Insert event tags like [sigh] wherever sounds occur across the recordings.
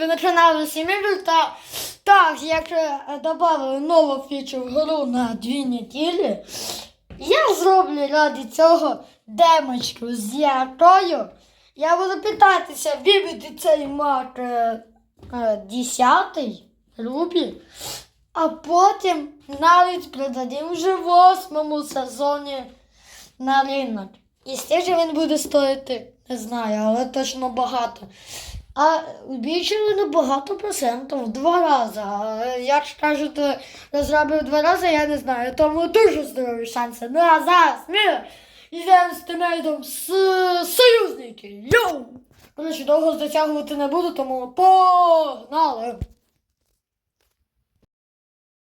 ви на каналі та так, як е, додали нову фічу в гру на дві неділі, я зроблю ради цього демочку з якою я буду питатися вибити цей мак е, е, 10 рубі, а потім навіть продадим вже в восьмому сезоні на ринок. І стільки він буде стоїти, не знаю, але точно багато. А збільшили на багато процентів в два рази. Як кажуть, е, розробив два рази, я не знаю. Тому дуже здорові шанси. Ну а зараз ми йдемо з тимейтом з союзники. Йоу! Коротше, довго затягувати не буду, тому погнали!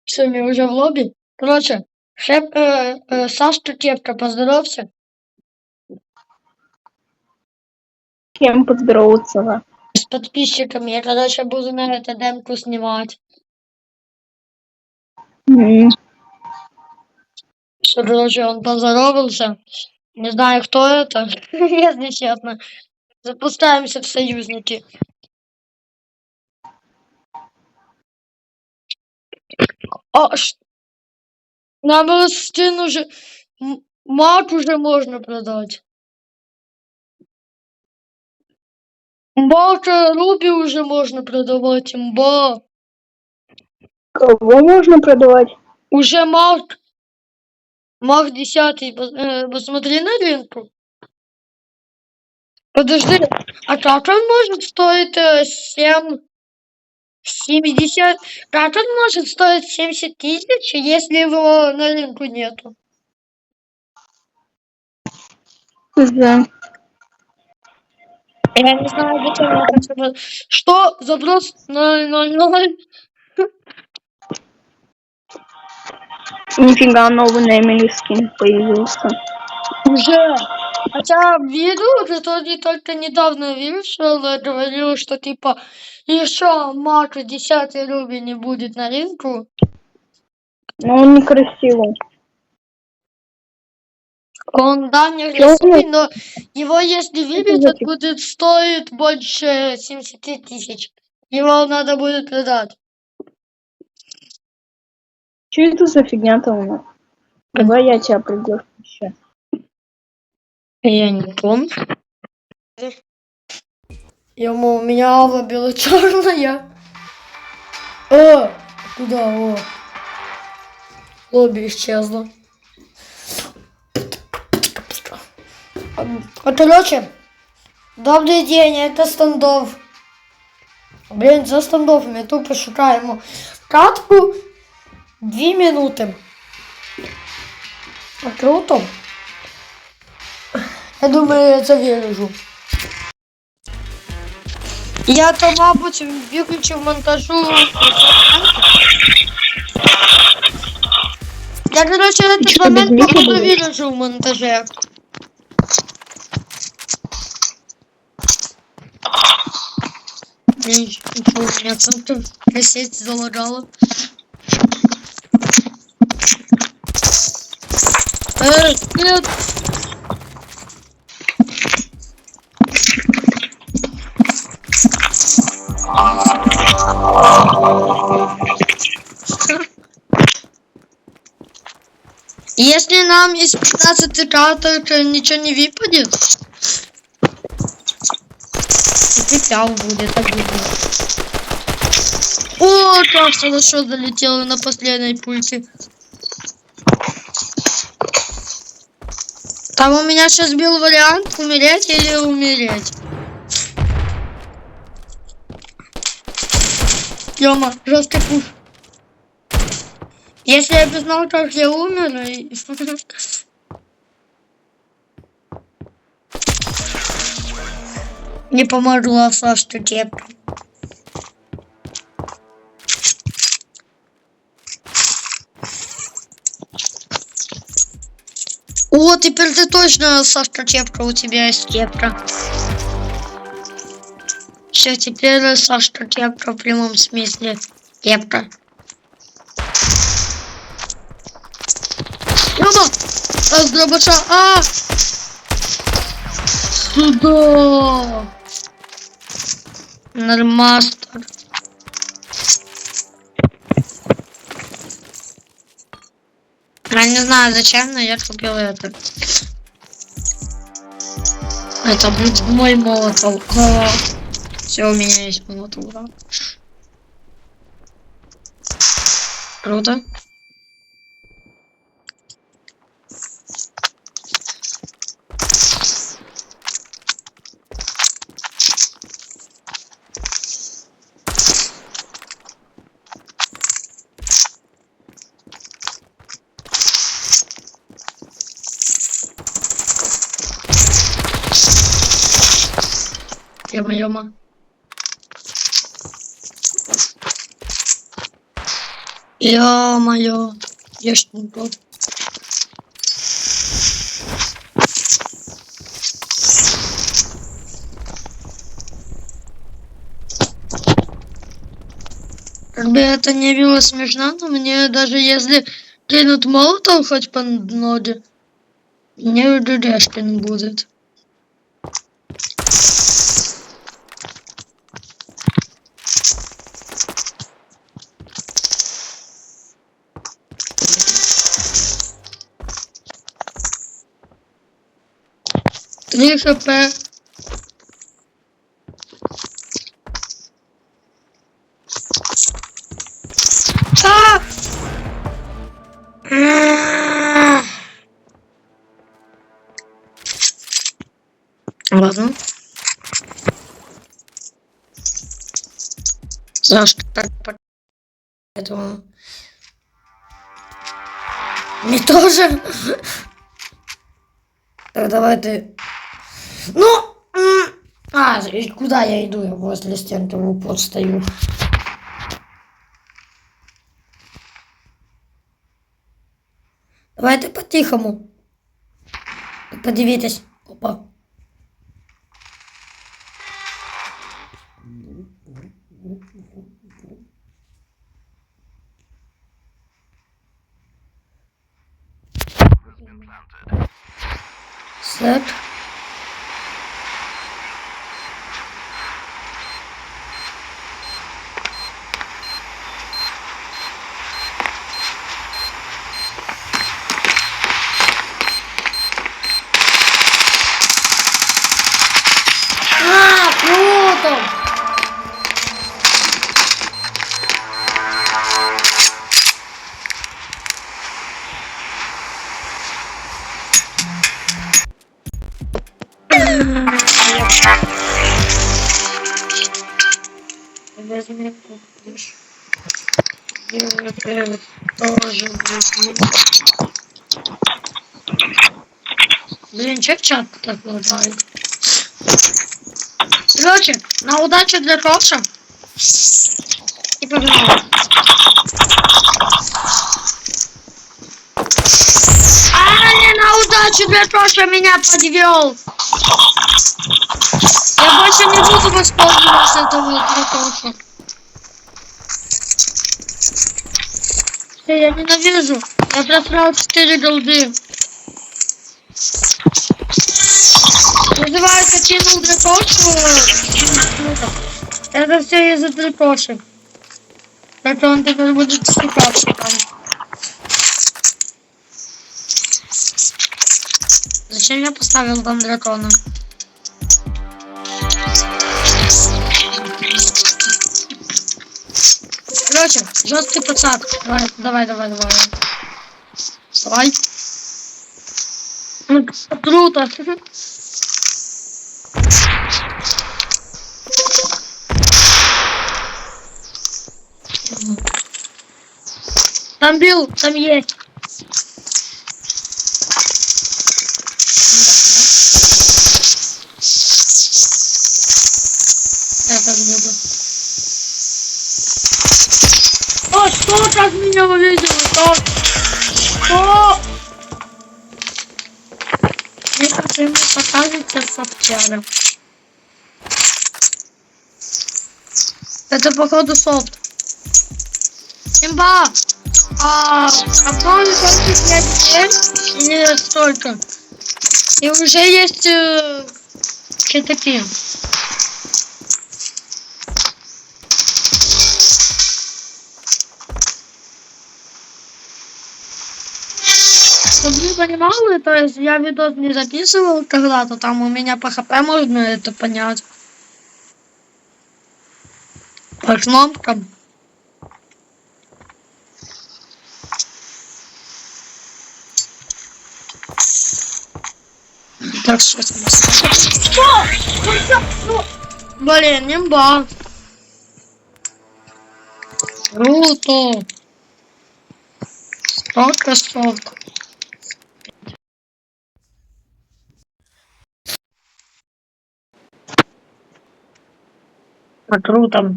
Все, ми вже в лобі. Коротше, шеф, е, е, Саш Тутєвка поздоровся. кем поздороваться. С подписчиками. Я, короче, буду на эту демку снимать. М, Что, короче, он поздоровался. Не знаю, кто это, [laughs] если честно. Запускаемся в союзники. А, ш- нам Ростин уже... Мак уже можно продать. Э, Руби уже можно продавать, имба. Кого можно продавать? Уже Марк. Марк 10. пос- э, Посмотри на рынку. Подожди, а как он может стоить э, 7... 70... Как он может стоить 70 тысяч, если его на рынку нету? Да. Я не знаю, зачем я так сказал. Что? Запрос 000? Нифига, новый на Эмили скин появился. Уже. Хотя видео уже тоже только недавно вышел, говорил, что типа еще Марк 10 рублей не будет на рынку. Но он некрасивый. Он, да, не красивый, но его если выбить, он будет стоить больше 70 тысяч. Его надо будет продать. Что это за фигня-то у нас? Давай я тебя приглашу еще. Я не помню. Ему у меня ава бело-черная. О, куда? О. Лобби исчезло. Короче, добрый день, это стандов. Блин, за стандов ми тупо шукаємо катку дві минути. А круто. Я думаю, я це виріжу. Я то, мабуть, виключив монтажу. Я, короче, этот что, момент без миха походу будешь? виріжу в монтаже. Что у меня там кассет залагала. Эй, нет! Если нам из 15 карток ничего не выпадет, пял будет обидно. О, как хорошо залетело на последней пульте. Там у меня сейчас был вариант умереть или умереть. Ёма, жесткий пуш. Если я бы знал, как я умер, и- [laughs] не помогла Сашка кепка. О, теперь ты точно, Сашка, кепка, у тебя есть кепка. Все, теперь Сашка кепка в прямом смысле. Кепка. Ёба! А, с дробаша! А! Сюда! Нормастер. Я не знаю зачем, но я купил это. Это будет мой молотов. Все, у меня есть молотов. ура. Круто. Ёма-ёма. Ё-моё. Я ж не тот. Как бы это не было смешно, но мне даже если кинут молотов хоть по ноге, мне решкин будет. Три хп. А! Ладно. Сашка, так по- этого. Мне тоже. Так, давай ты. И куда я иду? Я возле стенки в упор стою. Давайте по-тихому. Подивитесь. Опа. Сет. Чат так лагает? Короче, на удачу для Кроша. И погнали. А, не на удачу для Кроша меня подвел. Я больше не буду воспользоваться этого для Кроша. Я ненавижу. Я просрал 4 голды. Называется кинул дракошу. Это все из-за дракоши. Так он теперь будет стекаться там. Зачем я поставил там дракона? Короче, жесткий пацан. Давай, давай, давай, давай. Давай. Ну, Круто. Там бил, там есть. Я так буду. О, что так меня увидел? Что? Что? Покажется софтвера. Это походу софт. Имба! А, а помню, только 5 или столько. И уже есть э, KTP. Чтобы вы понимали, то есть я видос не записывал когда-то, там у меня по хп можно это понять. По кнопкам. Так что там Блин, не баг. Круто. Столько, столько. А круто.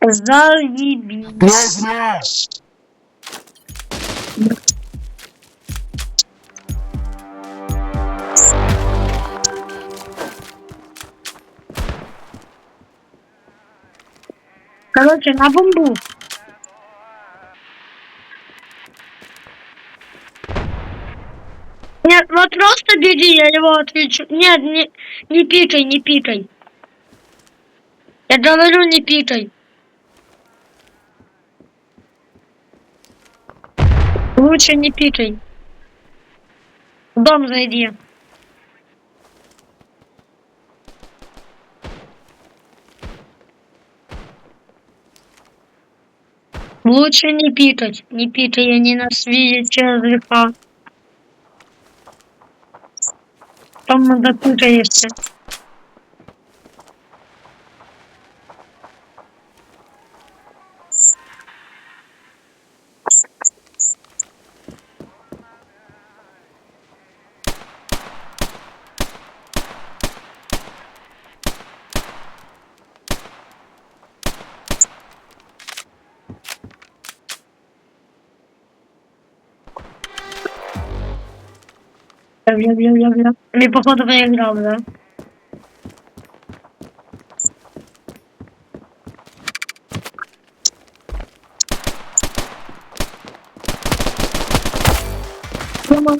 Заебись. Короче, на бомбу. Нет, вот просто беги, я его отвечу. Нет, не, не пикай, не пикай. Я говорю, не пикай. Лучше не пикай. В дом зайди. Лучше не пикать. Не пикай, они нас видят через века. Там запутаешься. Бля, бля, бля, бля. Они, походу, проиграл, да? Мама.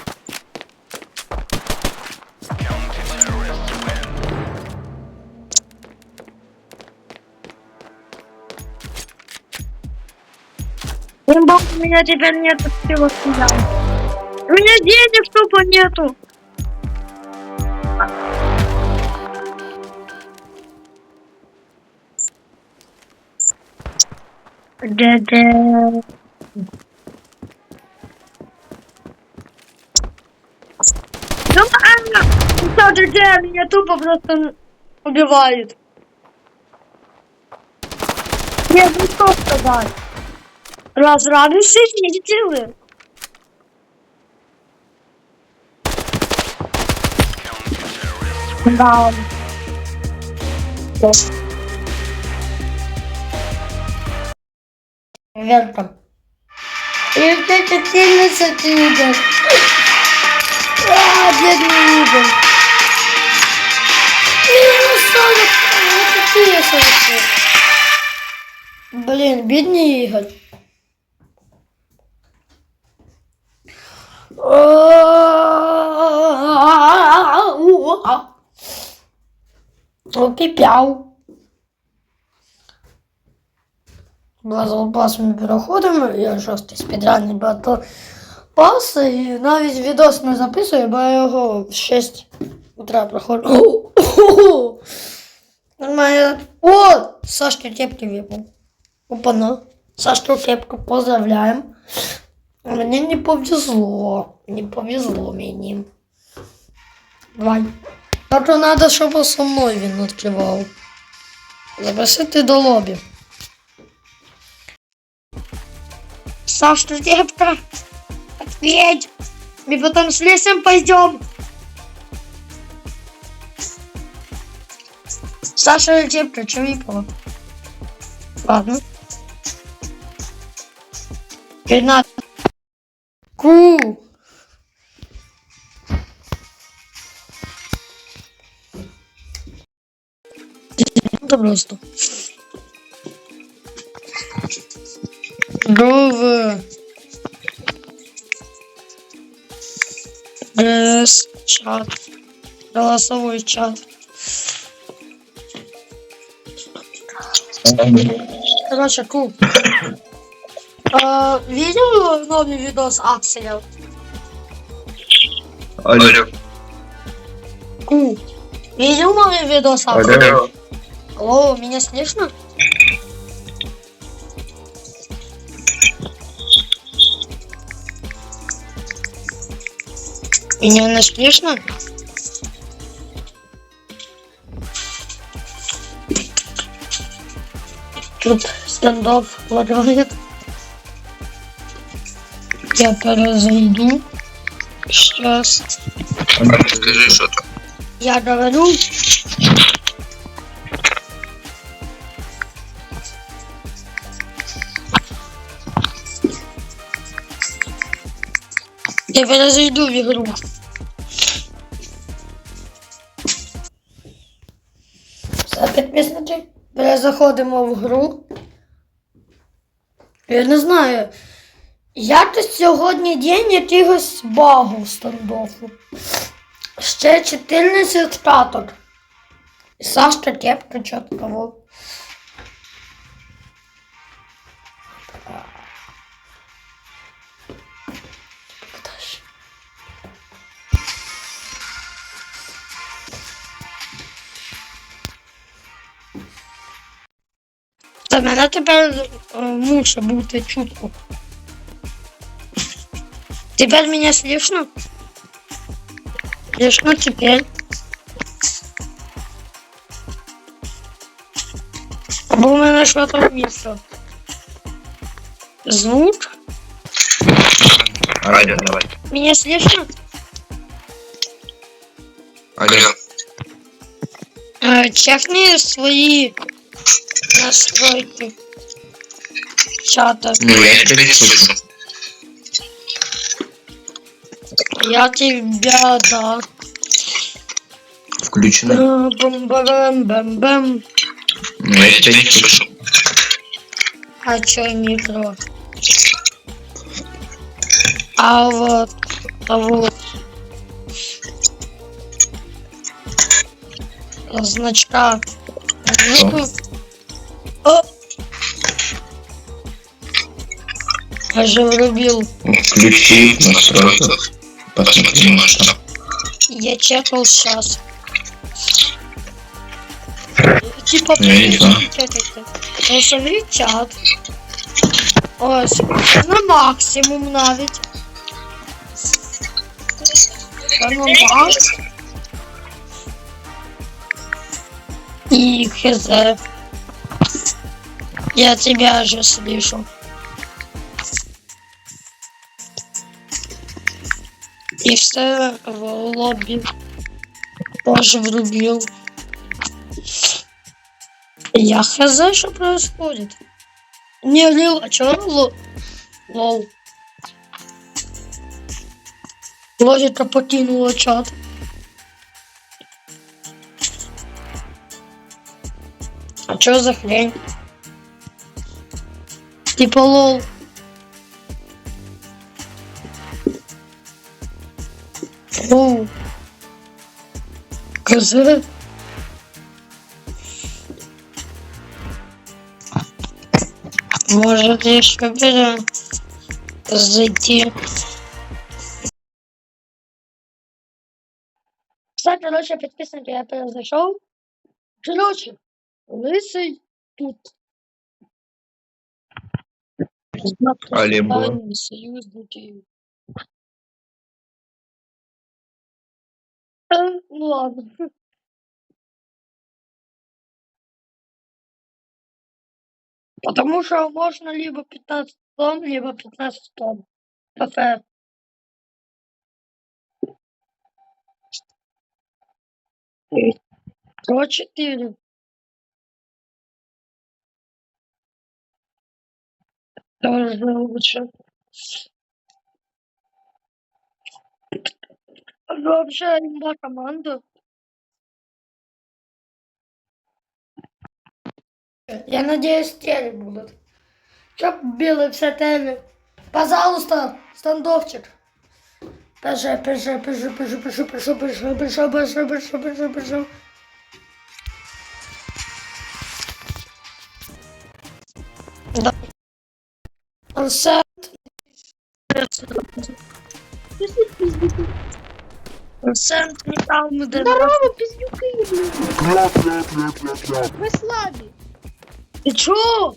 Имба, у меня теперь нет всего сюда. У меня денег тупо нету. Да-да. Ну ладно, да-да-да, меня тупо просто убивает. Нет, ну что сказать? Разрадуйся, видите вы? Да. Welcome. И вот это сильно этим идет. А, бедный Игорь. Минус 40. Вот такие 40. Блин, бедный Игорь. Опіпяв. Базовий пас ми переходимо, я шостий спідранний батл пас, і навіть відос не записую, бо я його в 6 утра проходжу. Нормально. О! Сашка кепки випав. Опана. Сашку кепку поздравляем. Мне не повезло. Не повезло мені. Давай. Тобто надо, щоб со мною він відкривав. Запросити до лобі. Саш, ты девка, ответь. Мы потом с лесом пойдем. Саша девка, Чевикова. Ладно. Ренат. Ку. Просто. Новый. С чат. Голосовой чат. Короче, кул. А, видел новый видос Акселя? Алло. Ку. Видел мой видос? Алло. Алло, меня слышно? Меня не слышно? Тут стендов лагает. Я перезайду. Сейчас. Скажи, что там. Я говорю. Я перезайду в игру. Все, підписники, перезаходимо в гру. Я не знаю. Якось сьогодні день якихось багу стандофу. Ще 14 каток. Сашка кепка чіткого. Та мене тепер е, мусить бути чутко. Теперь меня слышно? Слышно теперь. Або у мене що там місто. Звук. Алло, давай. Меня слышно? Алло. Чекни свої настройки. Чата. Ну, я тебя не слышу. Я тебя, да. Включено. Бам-бам-бам-бам. Ну, я тебя не слышу. А чё микро? А вот, а вот. Значка. Ну, О! Я же врубил. Включи в настройках. Посмотри, там. Я чекал сейчас. Типа, Я знаю. чекайте. Голосовий чат. Ось. На максимум навіть. Та на макс. И хз. Я тебя же слышу. И все в лобби тоже врубил. Я хз, что происходит. Не, Лил, а чё ло... Лол. Логика покинула чат. А чё за хрень? Типа лол. Оу. Козы. Может еще берем зайти. Кстати, короче, подписники я произошел. Короче, лысый тут. Распознавания союзники. Э, Ну ладно. Потому что можно либо 15 тонн, либо 15 тонн. Кафе. Про 4. Тоже лучше. Вообще, имба команда. Я надеюсь, теле будут. Чтоб белые все теле. Пожалуйста, стандовчик. Пиши, пиши, пиши, пиши, пиши, пиши, пиши, пиши, пиши, пиши, пиши, пиши. Концерт. Концерт металл модель. Здорово, пиздюки, блядь. Вы слабі. Ты чё?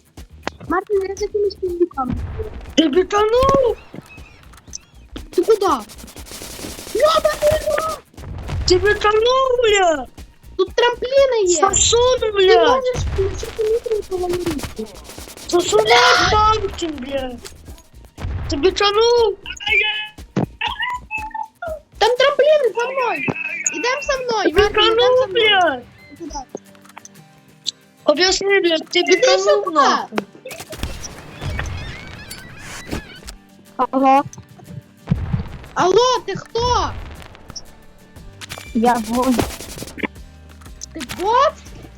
Мартин, я за кимось пиздюками. Ты бетанул? Ты куда? Ёбаный Ты бетанул, бля! Тут трамплины есть! Сосуд, бля! Ты можешь включить элитрику в Сосун Пампкін, бля! Ти бітанув? Там трампліни за мною. Ідем за мною. Ти Мартин, ідем за бітанув, мною. бля! Куди? Об'ясни, бля, ти Іди бітанув, сюди. нахуй! Алло. Алло, ти хто? Я вон. Ти бот?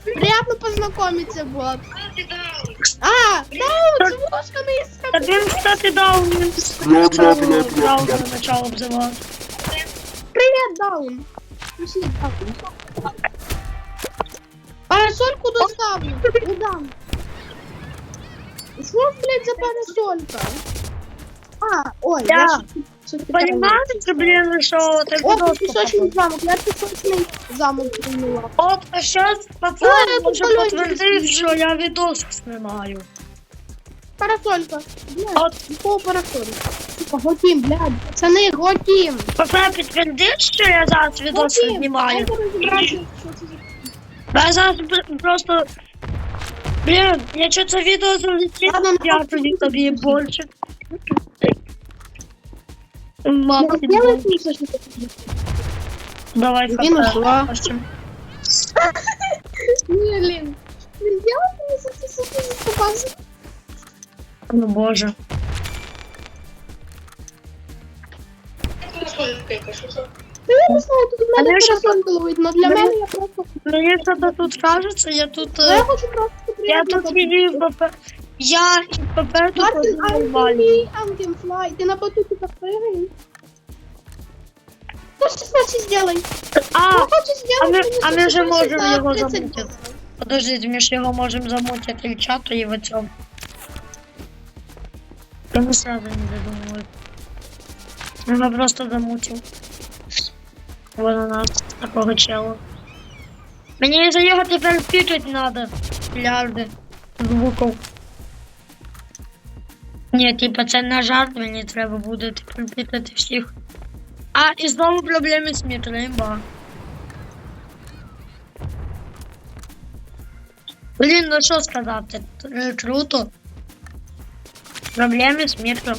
Приятно познакомиться, бот. А, да, з вушками і з Так він, кстати, дав мені спеціально право на начало обзивати. Привет, Даун. Пиши, Даун. Парасольку доставлю. Удам. Что, блядь, за парасолька? А, ой, Да. я Понимаешь, что, блин, что ты Оп, пісочний замок, я песочный замок прийняла. Оп, а сейчас пацан ну, Ой, уже тут подтвердив, я відос снимаю. Парасолька. Блядь, якого парасолька? Типа Готім, блядь. Пацаны, готім. Пацан підтвердив, что я зараз відос знімаю. Я зараз просто... Блин, я це відео видео Ладно, ну, я тоді ну, тобі більше. Мама, Ну, ти сделай більше. писочный такой. Давай, [laughs] Мінус фото. два. Ось. Блин. Блин, сделай писочный такой. Ну боже. Ну, я не знаю, тут в мене Але що парасолька ловить, но для Мене- мене я просто... Мені що тут кажеться, я тут... Ну, я е, хочу просто Я приємно тут її в ПП. Я і в ПП тут Мартин, нормально. Ангелі, Ангенфлай, ти на батуті так прыгаєш? Що ж значить сделай? А, Я хочу сделать, а ми- мені а ми щось вже просить можемо за його 30 замутити. доларів. подождите, ми ж його можемо замутити в чату і в цьому. Я не сразу не додумаю. Його просто замутив. Вон у нас такого чела. Мені за його тепер пікати надо. Мільярди звуків. Ні, типа це на жарт мені треба буде тепер пікати всіх. А, і знову проблеми з метро, імба. Блін, ну що сказати? Круто. Проблеми з метро.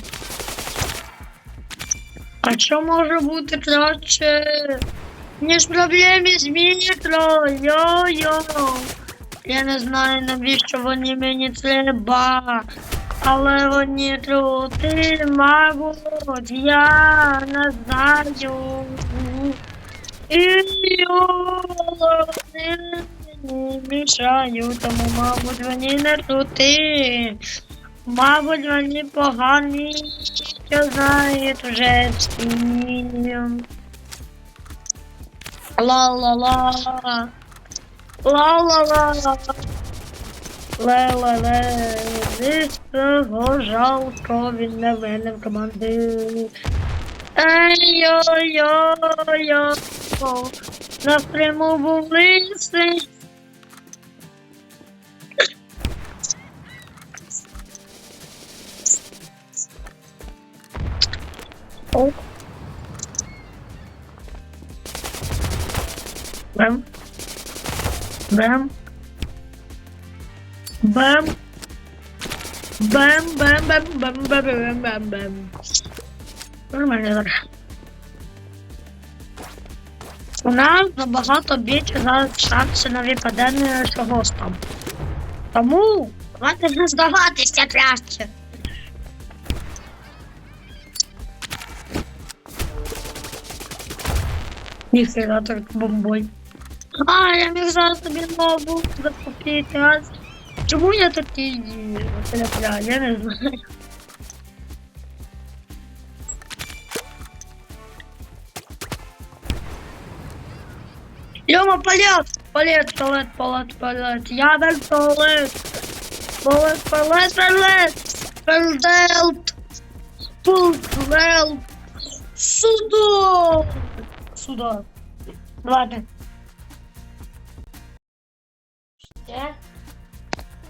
А що може бути краще? Ніж проблеми з метро? Йо-йо. Я не знаю, навіщо вони мені треба. Але вони круті, мабуть, я не знаю. І вони не мішають, тому, мабуть, вони не круті. Мабуть, вони погані, що знають вже всі. Ла-ла-ла. Ла-ла-ла. Ле-ле-ле. Нічого жалко, він не мене в команди. Ей-йо-йо-йо. Напряму був лисий. Оп. Бэм. Бэм. Бэм. Бэм, бэм, бэм, бэм, бэм, бэм, бэм, бэм. Нормально зараз. У нас набагато більше зараз шанси на випадення цього там. Тому давайте не здаватися краще. Ніхера так бомбой. А, я міг зараз тобі нову закупити. А чому я такий теляпля? Я не знаю. Лёма, полет! Полет, полет, полет, полет. Я на полет. Полет, полет, полет. Полет. Полет. Сюда! сюди. Ладно.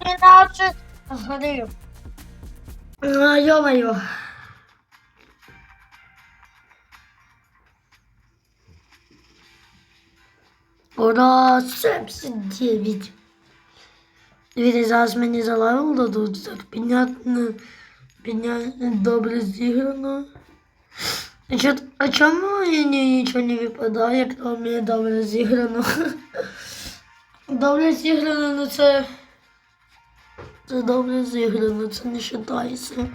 13 гривень. А, ё-моё. Ура, 79. Дивіться, зараз мені за левел дадуть, так піднятно, піднятно, добре зіграно. А, чо, а чому мені нічого не випадає, як то мені добре зіграно? [laughs] Добре зіграно, ну це... Це добре зіграно, це не вважається.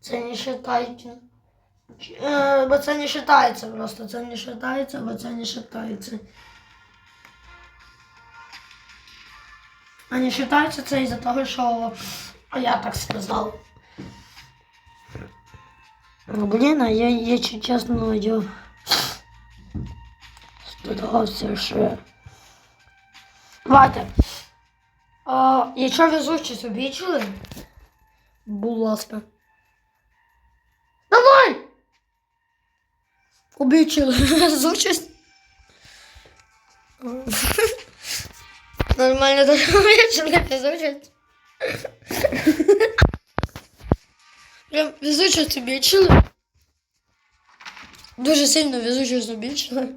Це не вважається. Е, бо це не вважається просто, це не вважається, бо це не вважається. А не вважається це із-за того, що я так сказав. Ну, Блін, а я, якщо чесно, я старався ще. Давайте. А, якщо везучість обічили, будь ласка. Давай! Обічили [laughs] везучість. Нормально так обічили везучість. Прям везучість обічили. Дуже сильно везучість обічили.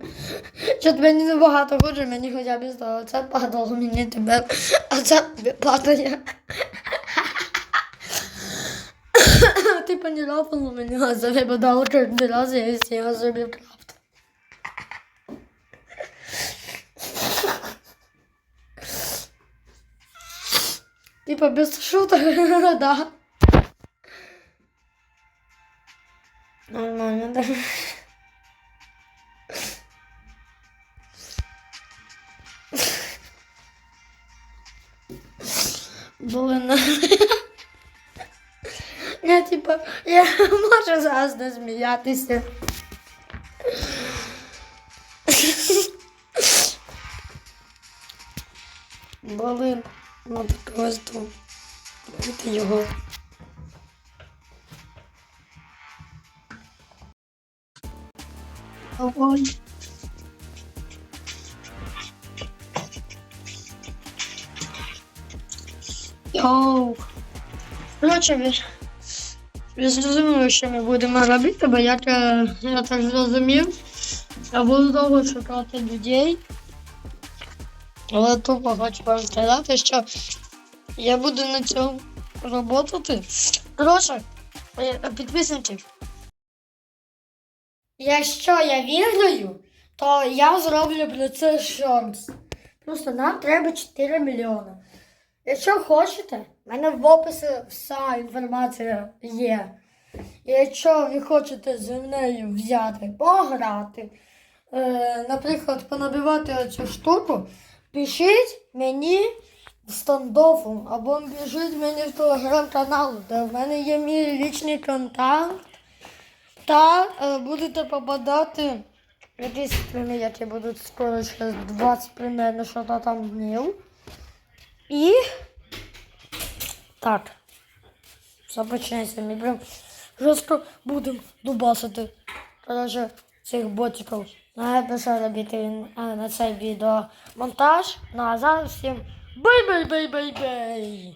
Що мені небагато хоче, мені хоча б стало. Це падало мені тебе, а це падає. Ти поняла, мені а це випадало кожен раз, я я собі правда. Типа без шуток, да. Нормально, да. Блин. Я типа, я можу зараз не сміятися. Блин, надо просто бити його. Ой. Йоу. Короче, ви, ви зрозуміли, що ми будемо робити, бо е, я так зрозумів, я буду довго шукати людей. Але тупо хочу вам сказати, що я буду на цьому працювати. Коротше, е, підписники, Якщо я виграю, то я зроблю про це шорс. Просто нам треба 4 мільйони. Якщо хочете, в мене в описі вся інформація є. І якщо ви хочете зі мною взяти, пограти, е, наприклад, понабивати оцю штуку, пишіть мені в стандофу або пишіть мені в телеграм-канал, де в мене є мій лічний контакт. Та е, будете попадати якісь прямі, які будуть скоро через 20 примерно, що то там днів. І так. Започнеться. Ми прям жорстко будемо дубасити. Короче, цих ботиків. Напишу робити на це відео монтаж. Ну а зараз всім бай-бай-бай-бай-бай!